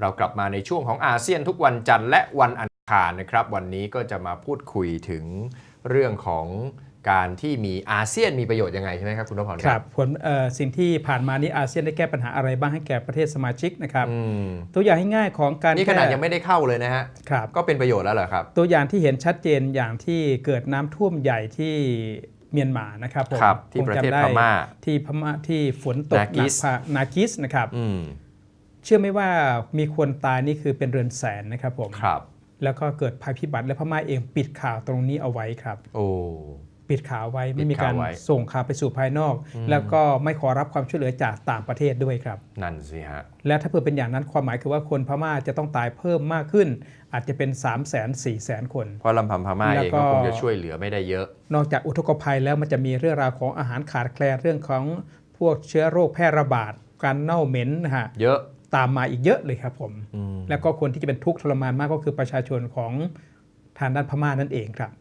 เรากลับมาในช่วงของอาเซียนทุกวันจันทร์และวันอังคารนะครับ วันนี้ก็จะมาพูดคุยถึงเรื่องของการที่มีอาเซียนมีประโยชน์ยังไงใช่ไหมครับคุณนพพรครับผลเอ่อสิ่งที่ผ่านมานี้อาเซียนได้แก้ปัญหาอะไรบ้างให้แก่ประเทศสมาชิกนะครับอืมตัวอย่างง่ายๆของการนี่ขนาดแก้ยังไม่ได้เข้าเลยนะฮะครับก็เป็นประโยชน์แล้วเหรอครับ ตัวอย่างที่เห็นชัดเจนอย่างที่เกิดน้ำท่วมใหญ่ที่เมียนมานะครับผมครับที่คงประเทศจำได้พม่าที่พม่าที่ฝนตกนาหกินักสพานากิสนะครับอืม เชื่อไหมว่ามีคนตายนี่คือเป็นเรือนแสนนะครับผมครับ แล้วก็เกิดภัยพิบัติและพม่าเองปิดข่าวตรงนี้เอาไว้ครับ โอ้ปิดข่าวไว้ไม่มีการปิดข่าวไว้ส่งข่าวไปสู่ภายนอก แล้วก็ไม่ขอรับความช่วยเหลือจากต่างประเทศด้วยครับ นั่นสิฮะ และถ้าเผื่อเป็นอย่างนั้นความหมายคือว่าคนพม่าจะต้องตายเพิ่มมากขึ้น อาจจะเป็น 3 0 0 0 0 0 4 0 0 0 0คน เพราะลำพังพม่าแล้เอวงก็ก็คงจะช่วยเหลือไม่ได้เยอะ นอกจากอุทกภัยแล้วมันจะมีเรื่องราวของอาหารขาดแคลนเรื่องของพวกเชื้อโรคแพร่ระบาดการเน่าเหม็นนะฮะเยอะ ตามมาอีกเยอะเลยครับผมอืมแล้วก็คนที่จะเป็นทุกข์ทรมานมากก็คือประชาชนของทางด้านพม่านั่นเองครับ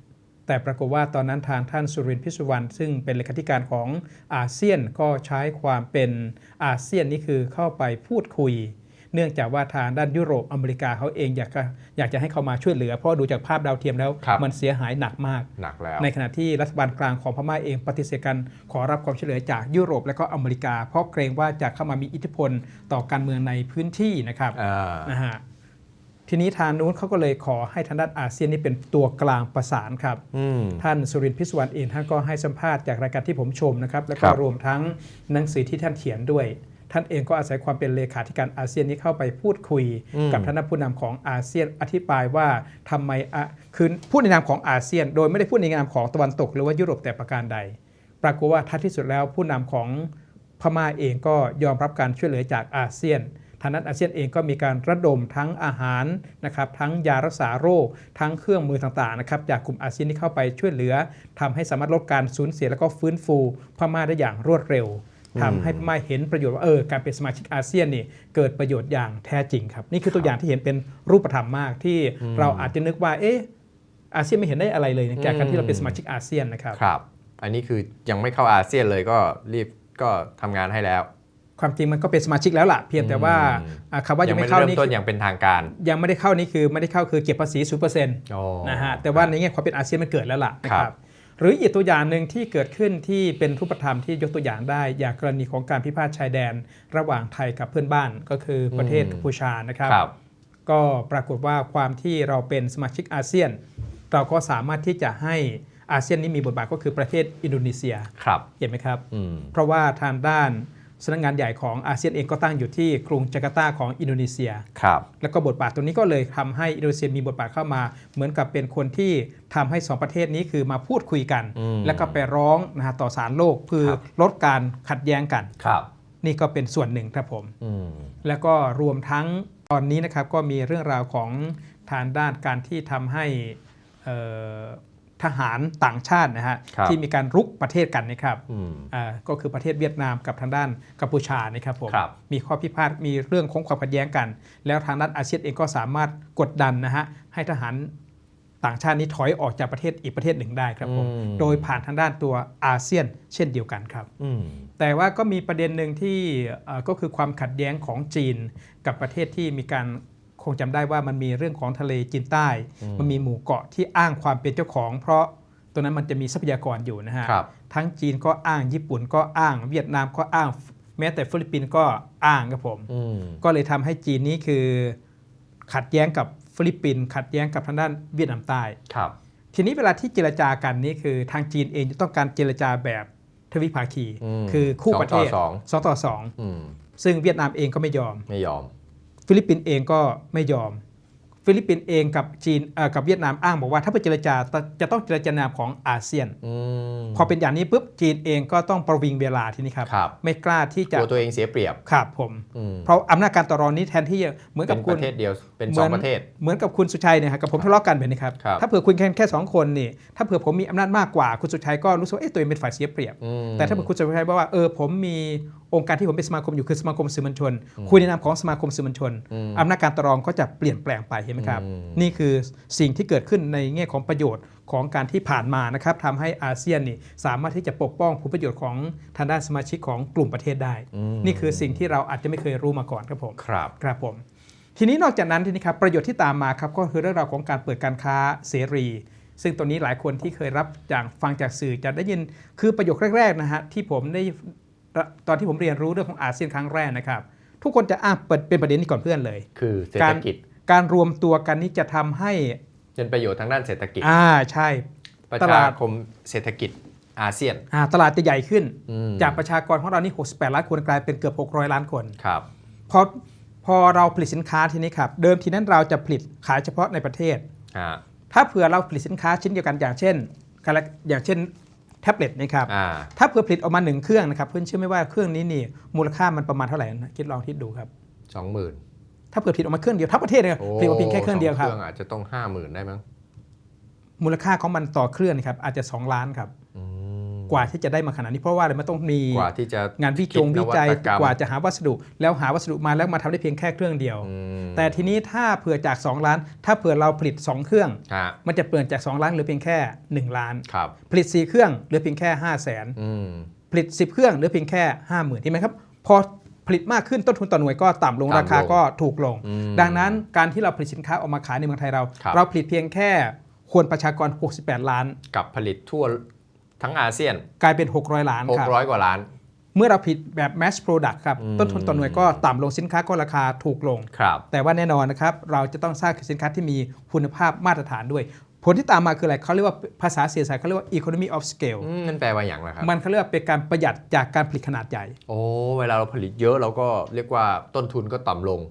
แต่ปรากฏว่าตอนนั้นทางท่านสุรินทร์พิสุวรรณซึ่งเป็นเลขาธิการของอาเซียนก็ใช้ความเป็นอาเซียนนี่คือเข้าไปพูดคุย เนื่องจากว่าทางด้านยุโรปอเมริกาเขาเองอยากจะอยากจะให้เข้ามาช่วยเหลือ เพราะดูจากภาพดาวเทียมแล้วครับมันเสียหายหนักมาก หนักแล้ว ในขณะที่รัฐบาลกลางของพม่าเองปฏิเสธการขอรับความช่วยเหลือจากยุโรปและก็อเมริกา เพราะเกรงว่าจะเข้ามามีอิทธิพลต่อการเมืองในพื้นที่นะครับอ่านะฮะทีนี้ทางนู้นเขาก็เลยขอให้ทางด้านอาเซียนนี่เป็นตัวกลางประสานครับอืมท่านสุรินทร์พิศวรรณเองท่านก็ให้สัมภาษณ์จากรายการที่ผมชมนะครับ แล้วคก็รับรวมทั้งหนังสือที่ท่านเขียนด้วย ท่านเองก็อาศัยความเป็นเลขาธิการอาเซียนนี้เข้าไปพูดคุย กับท่านผู้นำของอาเซียนอธิบายว่าทำไมอะคือพูดในนามของอาเซียน โดยไม่ได้พูดในนามของตะวันตก หรือว่ายุโรปแต่ประการใด ปรากฏว่าท้ายที่สุดแล้วผู้นำของพม่าเองก็ยอมรับการช่วยเหลือจากอาเซียนทางนั้นอาเซียนเองก็มีการระดมทั้งอาหารนะครับทั้งยารักษาโรค ทั้งเครื่องมือต่างๆนะครับจากกลุ่มอาเซียนที่เข้าไปช่วยเหลือทำให้สามารถลดการสูญเสียแล้วก็ฟื้นฟูพม่าได้อย่างรวดเร็ว ทำให้พม่าเห็นประโยชน์ว่าเออการเป็นสมาชิกอาเซียนนี่เกิดประโยชน์อย่างแท้จริงครับนี่คือตัวอย่างที่เห็นเป็นรูปธรรมมากที่เราอาจจะนึกว่าเอ๊ะอาเซียนไม่เห็นได้อะไรเลยนะแก่การที่เราเป็นสมาชิกอาเซียนนะครับครับ อันนี้คือยังไม่เข้าอาเซียนเลยก็รีบก็ทำงานให้แล้ว ความจริงมันก็เป็นสมาชิกแล้วล่ะเพียงแต่ว่าอืมอ่าคำว่ายังไม่ไม่ได้เข้าเริ่มนี่ต้นอย่างเป็นทางการ ยังไม่ได้เข้านี่คือไม่ได้เข้าคือเก็บภาษีศูนเปอร์เซ็นต์โอ้นะฮะแต่ว่าในแง่ความเป็นอาเซียนมันเกิดแล้วล่ะนะคครัรับบ หรืออีกตัวอย่างหนึ่งที่เกิดขึ้นที่เป็นรูปธรรมที่ยกตัวอย่างได้ อย่างกรณีของการพิพาทชายแดนระหว่างไทยกับเพื่อนบ้านก็คือประเทศอืมกัมพูชานะครับครับ ก็ปรากฏว่าความที่เราเป็นสมาชิกอาเซียน เราก็สามารถที่จะให้อาเซียนนี้มีบทบาทก็คือประเทศอินโดนีเซียครับเห็นไหมครับอืมเพราะว่าทางด้าน สำนักงานใหญ่ของอาเซียนเองก็ตั้งอยู่ที่กรุงจาการ์ตาของอินโดนีเซีย ครับ แล้วก็บทบาทตรงนี้ก็เลยทำให้อินโดนีเซียมีบทบาทเข้ามา เหมือนกับเป็นคนที่ทำให้สองประเทศนี้คือมาพูดคุยกันอืมแล้วก็ไปร้องนะฮะต่อศาลโลกเพื่อครับลดการขัดแย้งกันครับ นี่ก็เป็นส่วนหนึ่งครับผมอืมแล้วก็รวมทั้งตอนนี้นะครับก็มีเรื่องราวของทางด้านการที่ทำให้เอ่อ ทหารต่างชาตินะฮะครับที่มีการรุกประเทศกันนะครับอืมอ่าก็คือประเทศเวียดนามกับทางด้านกัมพูชานะครับผมครับมีข้อพิพาทมีเรื่องของความขัดแย้งกัน แล้วทางด้านอาเซียนเองก็สามารถกดดันนะฮะให้ทหารต่างชาตินี้ถอยออกจากประเทศอีกประเทศหนึ่งได้ครับผมอืมโดยผ่านทางด้านตัวอาเซียนเช่นเดียวกันครับอืมแต่ว่าก็มีประเด็นหนึ่งที่เอ่อก็คือความขัดแย้งของจีนกับประเทศที่มีการ คงจำได้ว่ามันมีเรื่องของทะเลจีนใต้อืมมันมีหมู่เกาะที่อ้างความเป็นเจ้าของ เพราะตัวนั้นมันจะมีทรัพยากรอยู่นะฮะครับทั้งจีนก็อ้างญี่ปุ่นก็อ้าง เวียดนามก็อ้าง แม้แต่ฟิลิปปินส์ก็อ้างครับผมอืมก็เลยทำให้จีนนี้คือ ขัดแย้งกับฟิลิปปินส์ขัดแย้งกับทางด้านเวียดนามใต้ครับ ทีนี้เวลาที่เจรจากันนี่คือทางจีนเองจะต้องการเจรจาแบบทวิภาคีอืมคือคู่ประเทศสองต่อสองสองต่อสองอืมซึ่งเวียดนามเองก็ไม่ยอมไม่ยอม ฟิลิปปินส์เองก็ไม่ยอม ฟิลิปปินส์เองกับจีนกับเวียดนามอ้างบอกว่าถ้าไปเจรจาจะต้องเจรจานามของอาเซียนอ พอเป็นอย่างนี้ปุ๊บจีนเองก็ต้องประวิงเวลาทีนี้ครับครับ ไม่กล้าที่จะตัวตัวเองเสียเปรียบครับผมอืมเพราะอำนาจการต่อรองนี้แทนที่จะเหมือนเป็กับนปคุณระเทศเดียวเป็นเหสมือองนประเทศ เหมือนกับคุณสุชัยเนี่ยครับกับผมทะเลาะกันแบบนี้ครับครับถ้าเผื่อคุณแค่แค่สองคนนี่ถ้าเผื่อผมมีอำนาจมากกว่าคุณสุชัยก็รู้สึกว่าเอ๊ะตัวเองเป็นฝ่ายเสียเปรียบอืมแต่ถ้าเผื่อคุณสุชัยบอกว่าเออผมมีองค์การที่ผมเป็นสมาคมอยู่คือสมาคมสื่อมวลชน คุยในนามของสมาคมสื่อมวลชนอืมอำนาจการต่อรองก็จะเปลี่ยนแปลงไปเห็นไหมครับอืมนี่คือสิ่งที่เกิดขึ้นในแง่ของประโยชน์ของการที่ผ่านมานะครับทำให้อาเซียนนี่สามารถที่จะปกป้องผลประโยชน์ของทางด้านสมาชิกของกลุ่มประเทศได้อืมนี่คือสิ่งที่เราอาจจะไม่เคยรู้มาก่อนครับผมครับครับผม ทีนี้นอกจากนั้นทีนี้ครับประโยชน์ที่ตามมาครับก็คือเรื่องราวของการเปิดการค้าเสรีซึ่งตรงนี้หลายคนที่เคยรับจากฟังจากสื่อจะได้ยินคือประโยคแรกๆนะฮะที่ผมได้ตอนที่ผมเรียนรู้เรื่องของอาเซียนครั้งแรกนะครับ ทุกคนจะอ้างเปิดเป็นประเด็นนี้ก่อนเพื่อนเลย คือเศรษกาฐรกิจการรวมตัวกันนี้จะทำให้ เป็นประโยชน์ทางด้านเศรษฐกิจ อ่าใช่ ประตชาลาด คมเศรษฐกิจอาเซียนอ่าตลาดจะใหญ่ขึ้น อืมจากประชากรของเรานี่ 68 ล้านคนกลายเป็นเกือบ 600 ล้านคน ครับ พอพอเราผลิตสินค้าทีนี้ครับ เดิมทีนั้นเราจะผลิตขายเฉพาะในประเทศฮะถ้าเผื่อเราผลิตสินค้าชิ้นเดียวกันอย่างเช่นการละอย่างเช่นแท็บเล็ตนะครับ อ่า ถ้าเผื่อผลิตออกมาหนึ่งเครื่องนะครับเพื่อนเชื่อไหมว่าเครื่องนี้นี่มูลค่ามันประมาณเท่าไหร่นะคิดลองคิดดูครับ สองหมื่น ถ้าเผื่อผลิตออกมาเครื่องเดียวทั้งประเทศเลยผลิตมาเพียงแค่เครื่องเดียวครับเครื่องอาจจะต้องห้าหมื่นได้มั้งมูลค่าของมันต่อเครื่องนะครับอาจจะ 2 ล้านครับอืมกว่าที่จะได้มาขนาดนี้เพราะว่าอะไรมันต้องมีกว่าที่จะงานวิคิจดงนวิจัยตรรมกว่าจะหาวัสดุ แล้วหาวัสดุมาแล้วมาทำได้เพียงแค่เครื่องเดียวอืมแต่ทีนี้ถ้าเผื่อจาก 2 ล้าน ถ้าเผื่อเราผลิต 2 เครื่องฮะมันจะเปลี่ยนจาก 2 ล้านเหรือเพียงแค่ 1 ล้านครับผลิต 4 เครื่องเหลือเพียงแค่ 5 0 0แสนอืมผลิต 10 เครื่องเหลือเพียงแค่ 5 0,000เห็นไหมครับพอ ผลิตมากขึ้นต้นทุนต่อหน่วยก็ต่ำลงต่ำลงราคาก็ถูกลงอืมดังนั้นการที่เราผลิตสินค้าออกมาขายในเมืองไทยเราครับเราผลิตเพียงแค่คนประชากร 68 ล้าน กับผลิตทั่วทั้งอาเซียน กลายเป็น 600 ล้านครับ600 กว่าล้าน เมื่อเราผลิตแบบ mass product ครับอืมต้นทุนต่อหน่วยก็ต่ำลงสินค้าก็ราคาถูกลงครับแต่ว่าแน่นอนนะครับเราจะต้องสร้างสินค้าที่มีคุณภาพมาตรฐานด้วย ผลที่ตามมาคืออะไรเขาเรียกว่าภาษาเศรษฐศาสตร์เขาเรียกว่า economy of scale อืมนั่นแปลว่าอย่างไรครับมันเขาเรียกว่าเป็นการประหยัดจากการผลิตขนาดใหญ่ โอ้เวลาเราผลิตเยอะเราก็เรียกว่าต้นทุนก็ต่ำลง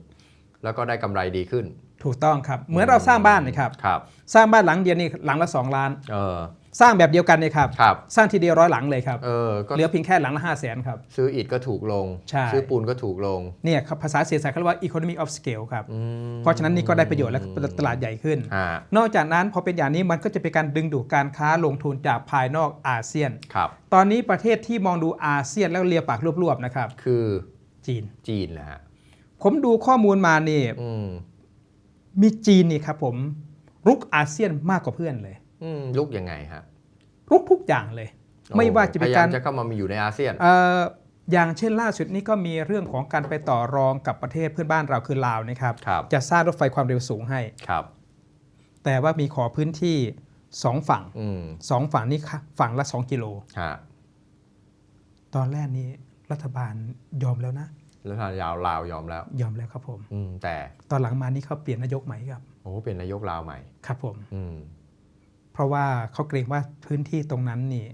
แล้วก็ได้กำไรดีขึ้น ถูกต้องครับ เหมือนเราสร้างบ้านนะครับครับสร้างบ้านหลังเดียวนี่หลังละ 2 ล้านเออ สร้างแบบเดียวกันเนี่ยครับ ครับ สร้างทีเดียวร้อยหลังเลยครับ เออ ก็เหลือเพียงแค่หลังละ5 0 0แสนครับ ซื้ออิฐก็ถูกลง ใช่ ซื้อปูนก็ถูกลง เนี่ยครับภาษาเศรษฐศาสตร์เขาเรียกว่า economy of scale ครับ อืมเพราะฉะนั้นนี่ก็ได้ประโยชน์และตลาดใหญ่ขึ้น ฮะนอกจากนั้นพอเป็นอย่างนี้มันก็จะเป็นการดึงดูดการค้าลงทุนจากภายนอกอาเซียน ครับ ตอนนี้ประเทศที่มองดูอาเซียนแล้วเลียปากรวบๆนะครับ คือจีน จีนแหละฮะ ผมดูข้อมูลมานี่อืม มีจีนนี่ครับผมรุกอาเซียนมากกว่าเพื่อนเลยอืม ลุกยังไงฮะรุกทุกอย่างเลย ไม่ว่าจะเป็นพยยการจะเข้ามามีอยู่ในอาเซียนเอ่ออย่างเช่นล่าสุดนี้ก็มีเรื่องของการไปต่อรองกับประเทศเพื่อนบ้านเราคือลาวนะครับครับจะสร้างรถไฟความเร็วสูงให้ครับ แต่ว่ามีขอพื้นที่สองฝั่งอืมสองฝั่งนี้ค่ะฝั่งละ2กิโลฮะตอนแรกนี้รัฐบาลยอมแล้วนะแล้วทางยาวลาวยอมแล้ว ยอมแล้วครับผมอืมแต่ตอนหลังมานี่เขาเปลี่ยนนายกใหม่ครับโอ้เป็นนายกลาวใหม่ครับผม อืม เพราะว่าเขาเกรงว่าพื้นที่ตรงนั้นนี่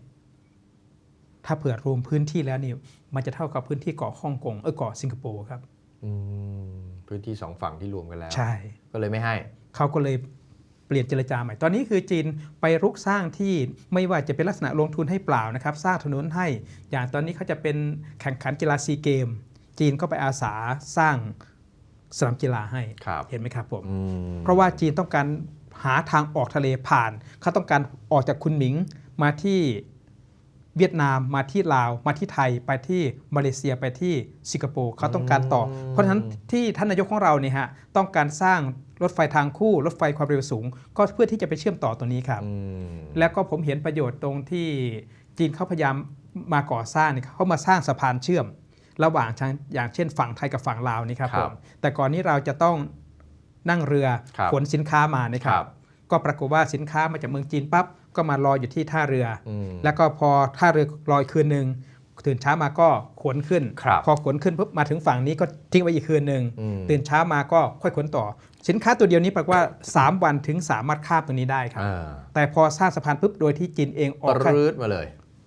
ถ้าเผื่อรวมพื้นที่แล้วนี่มันจะเท่ากับพื้นที่เกาะฮ่องกงเออเกาะสิงคโปร์ครับอืมพื้นที่สองฝั่งที่รวมกันแล้ว ใช่ ก็เลยไม่ให้ เขาก็เลยเปลี่ยนเจรจาใหม่ ตอนนี้คือจีนไปรุกสร้างที่ไม่ว่าจะเป็นลักษณะลงทุนให้เปล่านะครับ สร้างถนนให้ อย่างตอนนี้เขาจะเป็นแข่งขันกีฬาซีเกม จีนก็ไปอาสาสร้างสนามกีฬาให้ครับเห็นไหมครับผมอืมเพราะว่าจีนต้องการ หาทางออกทะเลผ่าน เขาต้องการออกจากคุนหมิงมาที่เวียดนามมาที่ลาวมาที่ไทยไปที่มาเลเซียไปที่สิงคโปร์เขาต้องการต่อ เพราะฉะนั้นที่ท่านนายกของเราเนี่ยฮะต้องการสร้างรถไฟทางคู่ รถไฟความเร็วสูง ก็เพื่อที่จะไปเชื่อมต่อตัวนี้ครับอืมแล้วก็ผมเห็นประโยชน์ตรงที่จีนเขาพยายามมาก่อสร้างเนี่ยเขามาสร้างสะพานเชื่อม ระหว่างทางอย่างเช่นฝั่งไทยกับฝั่งลาวนี่ครับผมแต่ก่อนนี้เราจะต้อง นั่งเรือครับขนสินค้ามานะคครัรับบก็ปรากฏว่าสินค้ามาจากเมืองจีนปั๊บก็มารออยู่ที่ท่าเรือออืมแล้วก็พอท่าเรือรออีกคืนหนึ่งตื่นเช้ามาก็ขนขึ้นครับพอขนขึ้นปุ๊บมาถึงฝั่งนี้ก็ทิ้งไว้อีกคืนหนึ่งอืมตื่นเช้ามาก็ค่อยขนต่อ สินค้าตัวเดียวนี้ปรากฏว่า 3 วันถึงสามารถข้ามตรงนี้ได้ครับอ่าแต่พอสร้างสะพานปุ๊บโดยที่จีนเองอปอกค่ารืดมาเลย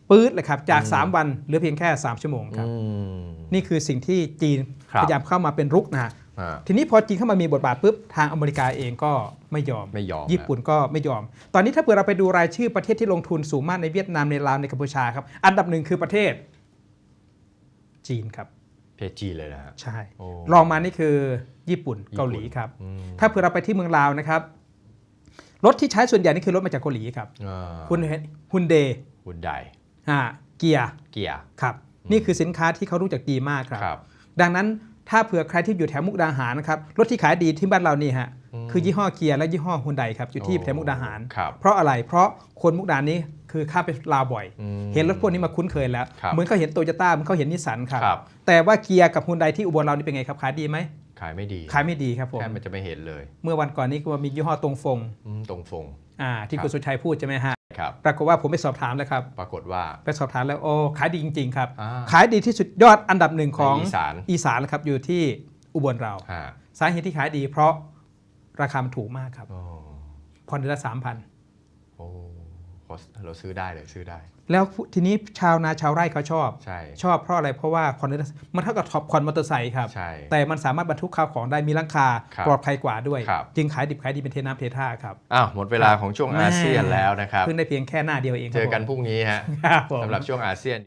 ปื๊ดเลยครับจากอืม3วันเหลือเพียงแค่ 3 ชั่วโมงครับอืมนี่คือสิ่งที่จีนครับพยายามเข้ามาเป็นรุกนะฮะอ่า ทีนี้พอจีนเข้ามามีบทบาทปุ๊บทางอเมริกาเองก็ไม่ยอมไม่ยอมญี่ปุ่นก็ไม่ยอม ตอนนี้ถ้าเผื่อเราไปดูรายชื่อประเทศที่ลงทุนสูงมากในเวียดนามในลาวในกัมพูชาครับ อันดับหนึ่งคือประเทศ จีนครับเพจจีเลยนะฮะใช่โอ้รองมานี่คือญี่ปุ่นญี่ปุ่นเกาหลีครับอืมถ้าเผื่อเราไปที่เมืองลาวนะครับรถที่ใช้ส่วนใหญ่นี่คือรถมาจากเกาหลีครับอ่าคุณฮุนเดหุ่นใหญ่อ่าเกียร์เกียร์ครับ นี่คือสินค้าที่เขารู้จักดีมากครับครับดังนั้น ถ้าเผื่อใครที่อยู่แถวมุกดาหารนะครับรถที่ขายดีที่บ้านเรานี่ฮะอืมคือยี่ห้อเกียร์และยี่ห้อฮุนไดครับอยู่ที่โอ้แถวมุกดาหารครับเพราะอะไรเพราะคนมุกดาหารนี้คือข้ามไปลาวบ่อยอืมเห็นรถพวกนี้มาคุ้นเคยแล้วครับเหมือนเขาเห็นโตโยต้าเหมือนเขาเห็นนิสสันครับครับแต่ว่าเกียร์กับฮุนไดที่อุบลเรานี่เป็นไงครับขายดีไหมขายไม่ดี ขายไม่ดีครับผมแค่มันจะไม่เห็นเลย เมื่อวันก่อนนี้ก็มียี่ห้อตรงฟงอืมตรงฟงอ่าที่ครับคุณสุชัยพูดใช่ไหมฮะครับ ปรากฏว่าผมไปสอบถามแล้วครับ ปรากฏว่าไปสอบถามแล้วโอ้ขายดีจริง ๆ ครับอ่าขายดีที่สุดยอดอันดับหนึ่งของในอีสานอีสานครับอยู่ที่อุบลเราฮะสาเหตุที่ขายดี เพราะราคามันถูกมากครับโอ้ผ่อนเดือนละสามพันโอ้เราซื้อได้เลยซื้อได้ แล้วทีนี้ชาวนาชาวไร่เขาชอบ ใช่ ชอบเพราะอะไรเพราะว่าผ่อนเดือนละมันเท่ากับท็อปผ่อนมอเตอร์ไซค์ครับ ใช่ แต่มันสามารถบรรทุกข้าวของได้มีราคาครับปลอดภัยกว่าด้วยครับจึงขายดิบขายดีเป็นเทน้ำเทท่าครับ อ้าวหมดเวลาของช่วงอาเซียนแล้วนะครับเพิ่งได้เพียงแค่หน้าเดียวเองคเจรับอกันพรุ่งนี้ฮะครับผมสำหรับช่วงอาเซียน